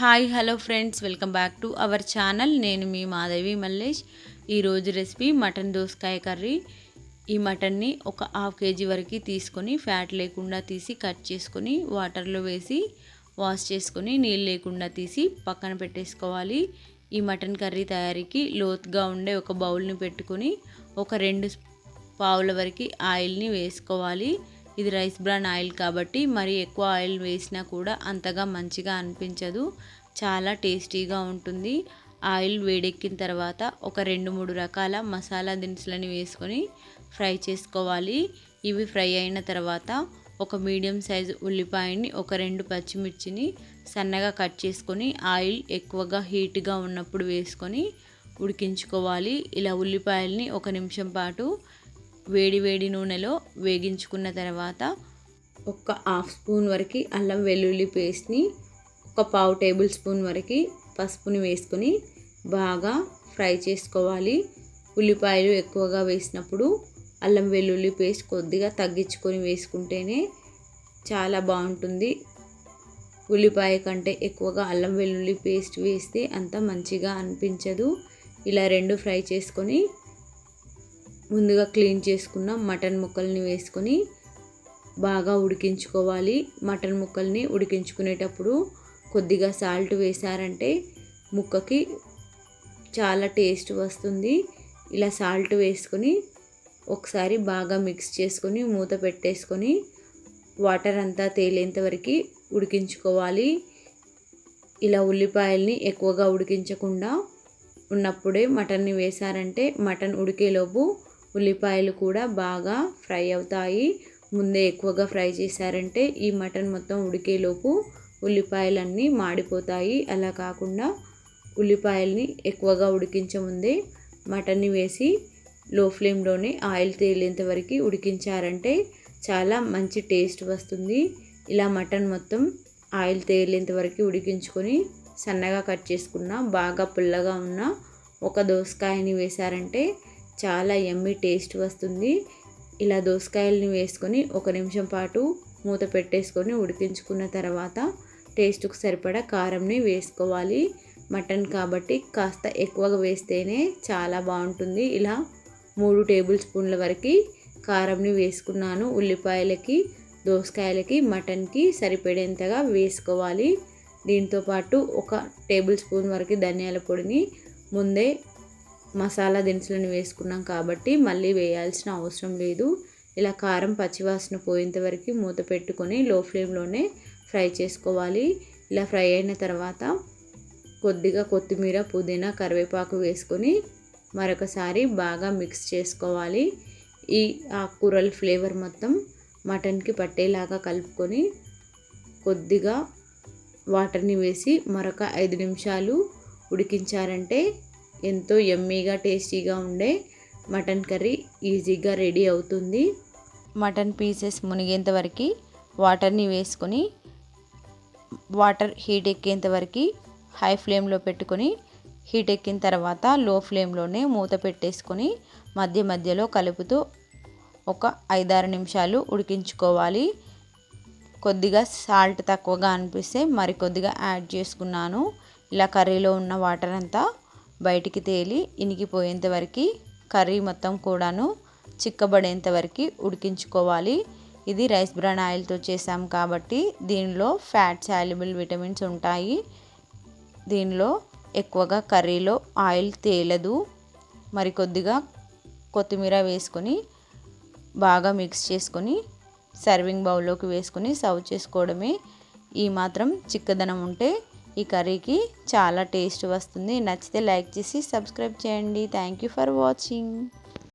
Hi hello friends. Welcome back to our channel. నేను మీ మాధవి మల్లేష్. ఈరోజు రెసిపీ మటన్ దోసకాయ కర్రీ. ఈ మటన్ని ఒక హాఫ్ కేజీ వరకు తీసుకొని ఫ్యాట్ లేకుండా తీసి కట్ చేసుకొని వాటర్లో వేసి వాష్ చేసుకొని నీళ్ళు లేకుండా తీసి పక్కన పెట్టేసుకోవాలి. ఈ మటన్ కర్రీ తయారీకి లోతుగా ఉండే ఒక బౌల్ని పెట్టుకొని ఒక రెండు పావుల వరకు ఆయిల్ని వేసుకోవాలి. ఇది రైస్ బ్రాన్ ఆయిల్ కాబట్టి మరి ఎక్కువ ఆయిల్ వేసినా కూడా అంతగా మంచిగా అనిపించదు. చాలా టేస్టీగా ఉంటుంది. ఆయిల్ వేడెక్కిన తర్వాత ఒక రెండు మూడు రకాల మసాలా దినుసులని వేసుకొని ఫ్రై చేసుకోవాలి. ఇవి ఫ్రై అయిన తర్వాత ఒక మీడియం సైజు ఉల్లిపాయని ఒక రెండు పచ్చిమిర్చిని సన్నగా కట్ చేసుకొని ఆయిల్ ఎక్కువగా హీట్గా ఉన్నప్పుడు వేసుకొని ఉడికించుకోవాలి. ఇలా ఉల్లిపాయల్ని ఒక నిమిషం పాటు వేడి వేడి నూనెలో వేగించుకున్న తర్వాత ఒక హాఫ్ స్పూన్ వరకు అల్లం వెల్లుల్లి పేస్ట్ని ఒక పావు టేబుల్ స్పూన్ వరకు పసుపుని వేసుకొని బాగా ఫ్రై చేసుకోవాలి. ఉల్లిపాయలు ఎక్కువగా వేసినప్పుడు అల్లం వెల్లుల్లి పేస్ట్ కొద్దిగా తగ్గించుకొని వేసుకుంటేనే చాలా బాగుంటుంది. ఉల్లిపాయ కంటే ఎక్కువగా అల్లం వెల్లుల్లి పేస్ట్ వేస్తే అంత మంచిగా అనిపించదు. ఇలా రెండు ఫ్రై చేసుకొని ముందుగా క్లీన్ చేసుకున్న మటన్ ముక్కల్ని వేసుకొని బాగా ఉడికించుకోవాలి. మటన్ ముక్కల్ని ఉడికించుకునేటప్పుడు కొద్దిగా సాల్ట్ వేసారంటే ముక్కకి చాలా టేస్ట్ వస్తుంది. ఇలా సాల్ట్ వేసుకొని ఒకసారి బాగా మిక్స్ చేసుకొని మూత పెట్టేసుకొని వాటర్ అంతా తేలేంత వరకు ఉడికించుకోవాలి. ఇలా ఉల్లిపాయల్ని ఎక్కువగా ఉడికించకుండా ఉన్నప్పుడే మటన్ని వేసారంటే మటన్ ఉడికేలోపు ఉల్లిపాయలు కూడా బాగా ఫ్రై అవుతాయి. ముందే ఎక్కువగా ఫ్రై చేశారంటే ఈ మటన్ మొత్తం ఉడికేలోపు ఉల్లిపాయలన్నీ మాడిపోతాయి. అలా కాకుండా ఉల్లిపాయల్ని ఎక్కువగా ఉడికించముందే మటన్ని వేసి లో ఫ్లేమ్లోనే ఆయిల్ తేలేంత వరకు ఉడికించారంటే చాలా మంచి టేస్ట్ వస్తుంది. ఇలా మటన్ మొత్తం ఆయిల్ తేలేంత వరకు ఉడికించుకొని సన్నగా కట్ చేసుకున్న బాగా పుల్లగా ఉన్న ఒక దోసకాయని వేశారంటే చాలా ఎమ్మి టేస్ట్ వస్తుంది. ఇలా దోసకాయలని వేసుకొని ఒక నిమిషం పాటు మూత పెట్టేసుకొని ఉడికించుకున్న తర్వాత టేస్ట్కు సరిపడా కారంని వేసుకోవాలి. మటన్ కాబట్టి కాస్త ఎక్కువగా వేస్తేనే చాలా బాగుంటుంది. ఇలా మూడు టేబుల్ స్పూన్ల వరకు కారంని వేసుకున్నాను. ఉల్లిపాయలకి దోసకాయలకి మటన్కి సరిపడేంతగా వేసుకోవాలి. దీంతోపాటు ఒక టేబుల్ స్పూన్ వరకు ధనియాల పొడిని ముందే మసాలా దినుసులను వేసుకున్నాం కాబట్టి మళ్ళీ వేయాల్సిన అవసరం లేదు. ఇలా కారం పచ్చివాసన పోయేంత వరకు మూత పెట్టుకొని లో ఫ్లేమ్లోనే ఫ్రై చేసుకోవాలి. ఇలా ఫ్రై అయిన తర్వాత కొద్దిగా కొత్తిమీర పుదీనా కరివేపాకు వేసుకొని మరొకసారి బాగా మిక్స్ చేసుకోవాలి. ఈ ఆకుకూరల ఫ్లేవర్ మొత్తం మటన్కి పట్టేలాగా కలుపుకొని కొద్దిగా వాటర్ని వేసి మరొక ఐదు నిమిషాలు ఉడికించారంటే ఎంతో ఎమ్మీగా టేస్టీగా ఉండే మటన్ కర్రీ ఈజీగా రెడీ అవుతుంది. మటన్ పీసెస్ మునిగేంత వరకు వాటర్ని వేసుకొని వాటర్ హీట్ ఎక్కేంత వరకు హై ఫ్లేమ్లో పెట్టుకొని హీట్ ఎక్కిన తర్వాత లో ఫ్లేమ్లోనే మూత పెట్టేసుకొని మధ్య మధ్యలో కలుపుతూ ఒక ఐదారు నిమిషాలు ఉడికించుకోవాలి. కొద్దిగా సాల్ట్ తక్కువగా అనిపిస్తే మరి కొద్దిగా యాడ్ చేసుకున్నాను. ఇలా కర్రీలో ఉన్న వాటర్ అంతా బయటికి తేలి ఇనికిపోయేంత వరకు కర్రీ మొత్తం కూడాను చిక్కబడేంత వరకు ఉడికించుకోవాలి. ఇది రైస్ బ్రాన్ ఆయిల్తో చేసాం కాబట్టి దీనిలో ఫ్యాట్ సాల్యుబుల్ విటమిన్స్ ఉంటాయి. దీనిలో ఎక్కువగా కర్రీలో ఆయిల్ తేలదు. మరి కొద్దిగా కొత్తిమీర వేసుకొని బాగా మిక్స్ చేసుకొని సర్వింగ్ బౌల్లోకి వేసుకొని సర్వ్ చేసుకోవడమే ఈ మాత్రం చిక్కదనం ఉంటే ఈ కర్రీకి చాలా టేస్ట్ వస్తుంది. నచ్చితే లైక్ చేసి సబ్స్క్రైబ్ చేయండి. Thank you for watching